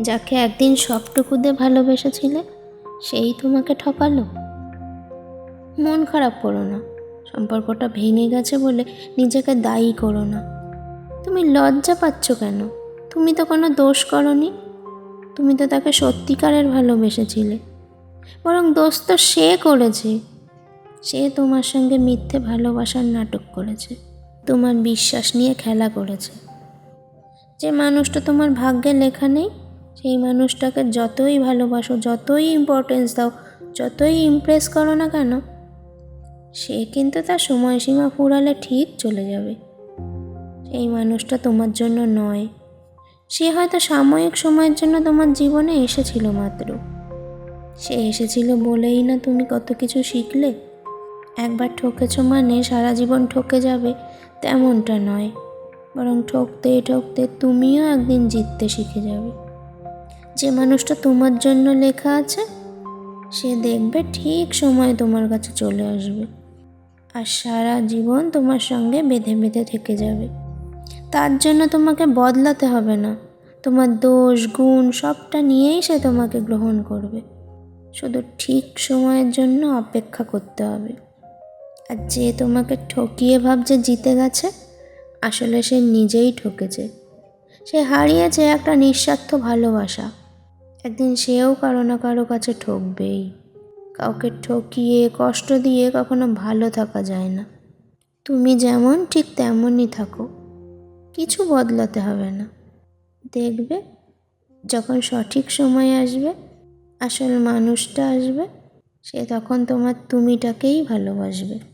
যাকে একদিন সবটুকু দিয়ে ভালোবেসেছিলে, সেই তোমাকে ঠকালো মন খারাপ করো না। সম্পর্কটা ভেঙে গেছে বলে নিজেকে দায়ী করো না। তুমি লজ্জা পাচ্ছ কেন? তুমি তো কোনো দোষ করনি। তুমি তো তাকে সত্যিকারের ভালোবেসেছিলে। বরং দোষ তো সে করেছে। সে তোমার সঙ্গে মিথ্যে ভালোবাসার নাটক করেছে। তোমার বিশ্বাস নিয়ে খেলা করেছে। যে মানুষটা তোমার ভাগ্যে লেখা নেই সেই মানুষটাকে যতই ভালোবাসো, যতই ইম্পর্টেন্স দাও, যতই ইমপ্রেস করো না কেন, সে কিন্তু তার সময়সীমা ফুরালে ঠিক চলে যাবে। এই মানুষটা তোমার জন্য নয়। সে হয়তো সাময়িক সময়ের জন্য তোমার জীবনে এসেছিল মাত্র। সে এসেছিল বলেই না তুমি কত কিছু শিখলে। একবার ঠকেছ মানে সারা জীবন ঠকে যাবে, তেমনটা নয়। বরং ঠকতে ঠকতে তুমিও একদিন জিততে শিখে যাবে। যে মানুষটা তোমার জন্য লেখা আছে, সে দেখবে ঠিক সময় তোমার কাছে চলে আসবে। আর সারা জীবন তোমার সঙ্গে বেঁধে বেঁধে থেকে যাবে। তার জন্য তোমাকে বদলাতে হবে না। তোমার দোষ, গুণ সবটা নিয়েই সে তোমাকে গ্রহণ করবে। শুধু ঠিক সময়ের জন্য অপেক্ষা করতে হবে। আর যে তোমাকে ঠকিয়ে ভাবছে জিতে গেছে, আসলে সে নিজেই ঠকেছে। সে হারিয়েছে একটা নিঃস্বার্থ ভালোবাসা। একদিন সেও কারও না কারও কাছে ঠকবেই। কাউকে ঠকিয়ে, কষ্ট দিয়ে কখনো ভালো থাকা যায় না। তুমি যেমন, ঠিক তেমনই থাকো। কিছু বদলাতে হবে না। দেখবে, যখন সঠিক সময় আসবে, আসল মানুষটা আসবে, সে তখন তোমার তুমিটাকেই ভালোবাসবে।